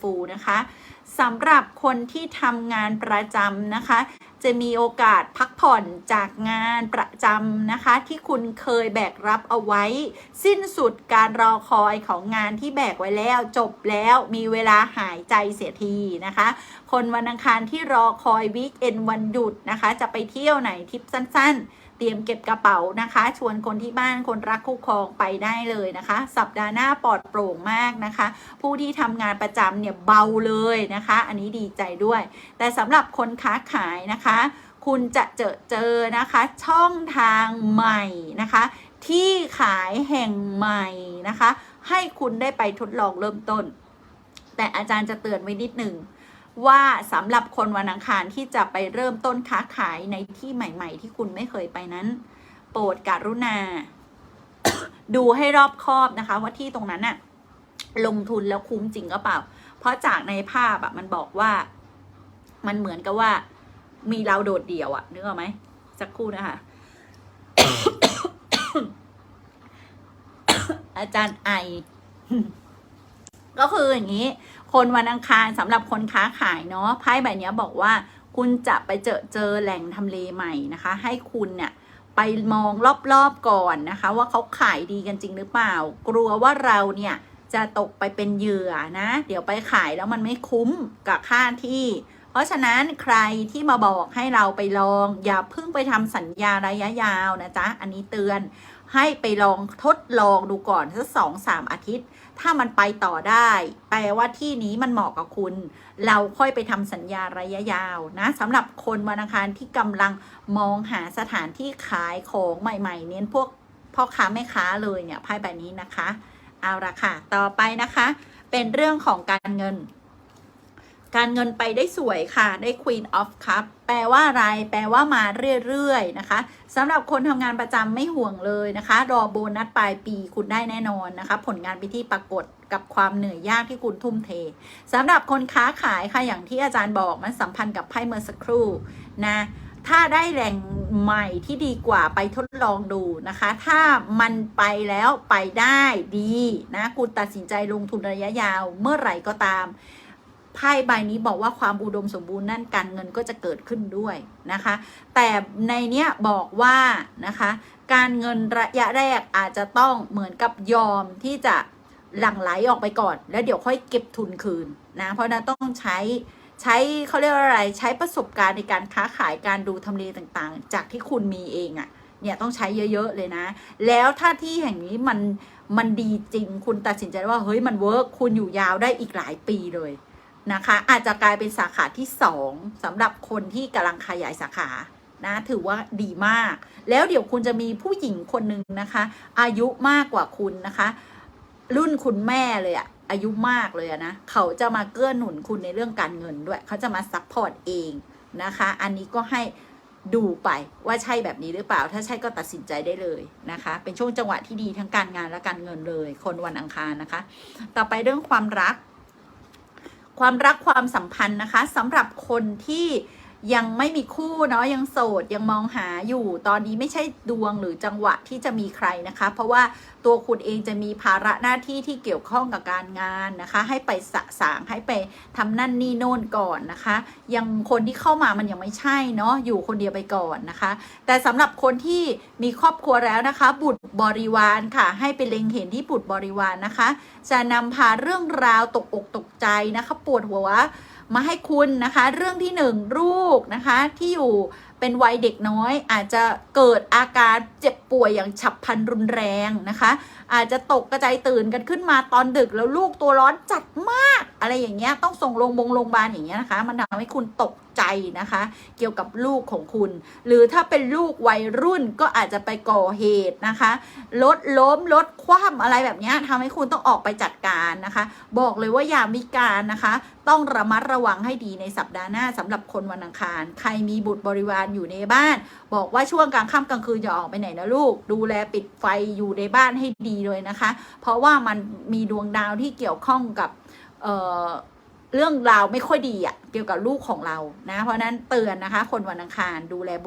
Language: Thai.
ฟูนะคะสำหรับคนที่ทำงานประจำนะคะ จะมีโอกาสพักผ่อนจากงานประจำนะคะ ที่คุณเคยแบกรับเอาไว้ สิ้นสุดการรอคอยของงานที่แบกไว้แล้ว จบแล้วมีเวลาหายใจเสียทีนะคะ คนวันอังคารที่รอคอยวีคเอนวันหยุดนะคะ จะไปเที่ยวไหนทริปสั้นๆ เตรียมเก็บกระเป๋านะคะ ชวนคนที่บ้านคนรักคู่ครองไปได้เลยนะคะ สัปดาห์หน้าปลอดโปร่งมากนะคะ ผู้ที่ทำงานประจำเนี่ยเบาเลยนะคะ อันนี้ดีใจด้วย แต่สำหรับคนค้าขายนะคะ คุณจะเจอเจอนะคะ ช่องทางใหม่นะคะ ที่ขายแห่งใหม่นะคะ ให้คุณได้ไปทดลองเริ่มต้น แต่อาจารย์จะเตือนไว้นิดหนึ่ง ว่าสำหรับคนวันอังคารที่จะไปเริ่มต้นค้าขายในที่ใหม่ ๆ ที่คุณไม่เคยไปนั้น โปรดกรุณา ดูให้รอบคอบนะคะ ว่าที่ตรงนั้นอะลงทุนแล้วคุ้มจริงหรือเปล่า เพราะจากในภาพอะมันบอกว่า มันเหมือนกับว่า มีเราโดดเดี่ยวอะนึกออกไหมสักครู่นะคะ อาจารย์ไอ ก็คืออย่างนี้ คนวันอังคารสำหรับคนค้าขายเนาะไพ่ใบนี้บอกว่าคุณจะไปเจอเจอแหล่งทำเลใหม่นะคะ ให้คุณเนี่ยไปมองรอบๆก่อนนะคะ ว่าเขาขายดีกันจริงหรือเปล่า กลัวว่าเราเนี่ยจะตกไปเป็นเหยื่อนะ เดี๋ยวไปขายแล้วมันไม่คุ้มกับค่าที่ เพราะฉะนั้นใครที่มาบอกให้เราไปลอง อย่าเพิ่งไปทำสัญญาระยะยาวนะจ๊ะ อันนี้เตือน ให้ไปลองทดลองดูก่อนสักสองสามอาทิตย์ ถ้ามันไปต่อได้ แปลว่าที่นี้มันเหมาะกับคุณ เราค่อยไปทำสัญญาระยะยาวนะสำหรับคนวันอังคารที่กำลังมองหาสถานที่ขายของใหม่ ๆ เน้นพวกพ่อค้าแม่ค้าเลยเนี่ยไพ่ใบนี้นะคะ เอาละค่ะ ต่อไปนะคะ เป็นเรื่องของการเงิน การเงินไปได้สวยค่ะ ได้ Queen of Cup แปลว่าอะไร แปลว่ามาเรื่อยๆนะคะสำหรับคนทำงานประจำไม่ห่วงเลยนะคะ รอโบนัสปลายปีคุณได้แน่นอนนะคะ ผลงานไปที่ปรากฏกับความเหนื่อยยากที่คุณทุ่มเทสำหรับคนค้าขายค่ะ อย่างที่อาจารย์บอกมันสัมพันธ์กับไพ่เมื่อสักครู่นะถ้าได้แหล่งใหม่ที่ดีกว่าไปทดลองดูนะคะ ถ้ามันไปแล้วไปได้ดีนะ คุณตัดสินใจลงทุนระยะยาวเมื่อไหร่ก็ตาม ไพ่ใบนี้บอกว่าความอุดมสมบูรณ์นั่นการเงินก็จะเกิดขึ้นด้วยนะคะ แต่ในเนี้ยบอกว่านะคะ การเงินระยะแรกอาจจะต้องเหมือนกับยอมที่จะหลั่งไหลออกไปก่อน แล้วเดี๋ยวค่อยเก็บทุนคืนนะเพราะนั้นต้องใช้ใช้เขาเรียกว่าอะไรใช้ประสบการณ์ในการค้าขายการดูทำเลต่างๆ จากที่คุณมีเองอะ่ะเนี่ยต้องใช้เยอะ ๆ เลยนะ แล้วถ้าที่แห่งนี้มันมันดีจริง คุณตัดสินใจว่าเฮ้ยมันเวิร์กคุณอยู่ยาวได้อีกหลายปีเลย นะคะ อาจจะกลายเป็นสาขาที่สองสำหรับคนที่กำลังขยายสาขานะถือว่าดีมาก แล้วเดี๋ยวคุณจะมีผู้หญิงคนหนึ่งนะคะ อายุมากกว่าคุณนะคะ รุ่นคุณแม่เลยอะอายุมากเลยนะ เขาจะมาเกื้อหนุนคุณในเรื่องการเงินด้วย เขาจะมาซัพพอร์ตเองนะคะ อันนี้ก็ให้ดูไปว่าใช่แบบนี้หรือเปล่า ถ้าใช่ก็ตัดสินใจได้เลยนะคะ เป็นช่วงจังหวะที่ดีทั้งการงานและการเงินเลย คนวันอังคารนะคะ ต่อไปเรื่องความรัก ความรักความสัมพันธ์นะคะสำหรับคนที่ ยังไม่มีคู่เนาะยังโสดยังมองหาอยู่ ตอนนี้ไม่ใช่ดวงหรือจังหวะที่จะมีใครนะคะ เพราะว่าตัวคุณเองจะมีภาระหน้าที่ที่เกี่ยวข้องกับการงานนะคะ ให้ไปสะสางให้ไปทำนั่นนี่โน่นก่อนนะคะ ยังคนที่เข้ามามันยังไม่ใช่เนาะอยู่คนเดียวไปก่อนนะคะ แต่สำหรับคนที่มีครอบครัวแล้วนะคะ บุตรบริวารค่ะ ให้ไปเล็งเห็นที่บุตรบริวารนะคะ จะนำพาเรื่องราวตกอกตกใจนะคะ ปวดหัว มาให้คุณนะคะ เรื่องที่หนึ่งลูกนะคะ ที่อยู่เป็นวัยเด็กน้อย อาจจะเกิดอาการเจ็บป่วยอย่างฉับพลันรุนแรงนะคะ อาจจะตกกระจายตื่นกันขึ้นมาตอนดึกแล้วลูกตัวร้อนจัดมาก อะไรอย่างเงี้ยต้องส่งโรงพยาบาลโรงพยาบาลอย่างเงี้ยนะคะ มันทำให้คุณตก ใจนะคะ เกี่ยวกับลูกของคุณ หรือถ้าเป็นลูกวัยรุ่นก็อาจจะไปก่อเหตุนะคะรถล้มรถคว่ำอะไรแบบนี้ทำให้คุณต้องออกไปจัดการนะคะ บอกเลยว่าอย่ามีการนะคะ ต้องระมัดระวังให้ดีในสัปดาห์หน้าสำหรับคนวันอังคาร ใครมีบุตรบริวารอยู่ในบ้าน บอกว่าช่วงกลางค่ำกลางคืนอย่าออกไปไหนนะลูก ดูแลปิดไฟอยู่ในบ้านให้ดีเลยนะคะ เพราะว่ามันมีดวงดาวที่เกี่ยวข้องกับ เอ่อ เรื่องราวไม่ค่อยดีอะเกี่ยวกับลูกของเรานะ เพราะนั้นเตือนนะคะ คนวันอังคารดูแลบุตร